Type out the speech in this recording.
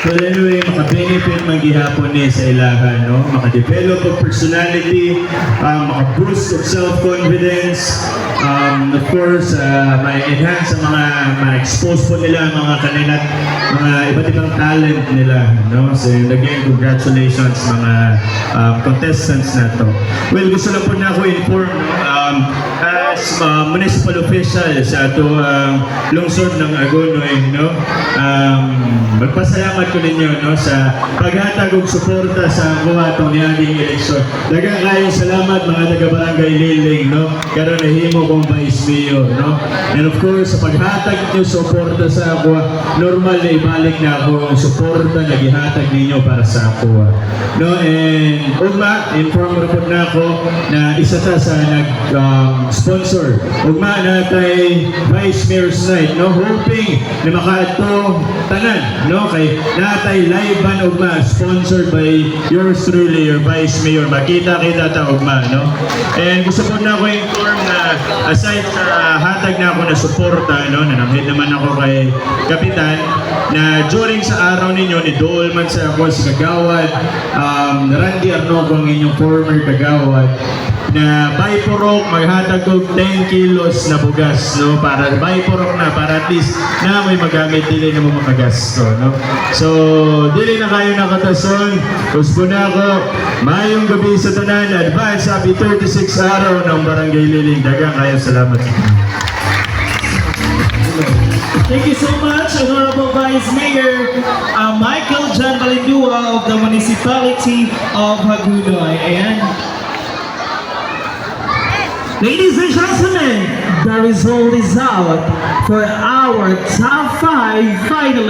So anyway, maka-benefit man gihapon ni sa ilahan, no? Maka-develop of personality, um, maka-boost of self-confidence, um, of course, uh, ma-enhance ang mga, ma-expose po nila ang mga kanilang, mga iba't ibang talent nila, no? So again, congratulations mga um, contestants na to. Well, gusto lang po na ako inform, um, as uh, municipal official sa ato um, lungsod ng Agonoy, no? Um, magpasalamat ko ninyo no sa paghatag og suporta sa kuha tong niaging eleksyon. Daghang kayong salamat mga taga Barangay Liling, no? Karon nahimo kong vice no? And of course, sa paghatag niyo suporta sa ako, normal na ibalik na ako ang suporta na gihatag ninyo para sa ako. No? And ugma, inform report na ako na isa ta sa nag um. Ugma na Vice Mayor's Night, no? Hoping na makato tanan, no? Kay natay live ban ugma sponsored by yours truly, your Vice Mayor. Makita kita ta ugma, no? And gusto ko na ako inform na aside sa hatag na ako na suporta, no? Nanamhid naman ako kay Kapitan na during sa araw ninyo ni Dole man sa ako si Kagawad um, Randy Arnoco ang inyong former Kagawad na Bipurok maghatag og 10 kilos na bugas no? Para Bipurok na para at least na may magamit dili na mo makagasto no? So dili na kayo nakatason usbo na ako. Mayong gabi sa tanan advance happy 36 araw ng Barangay Liling dagang. Kayo salamat. Thank you so much, Honorable Vice Mayor uh, Michael John Balindua of the Municipality of Hagunoy. Ayan. Ladies and gentlemen, the result is out for our top five finalists.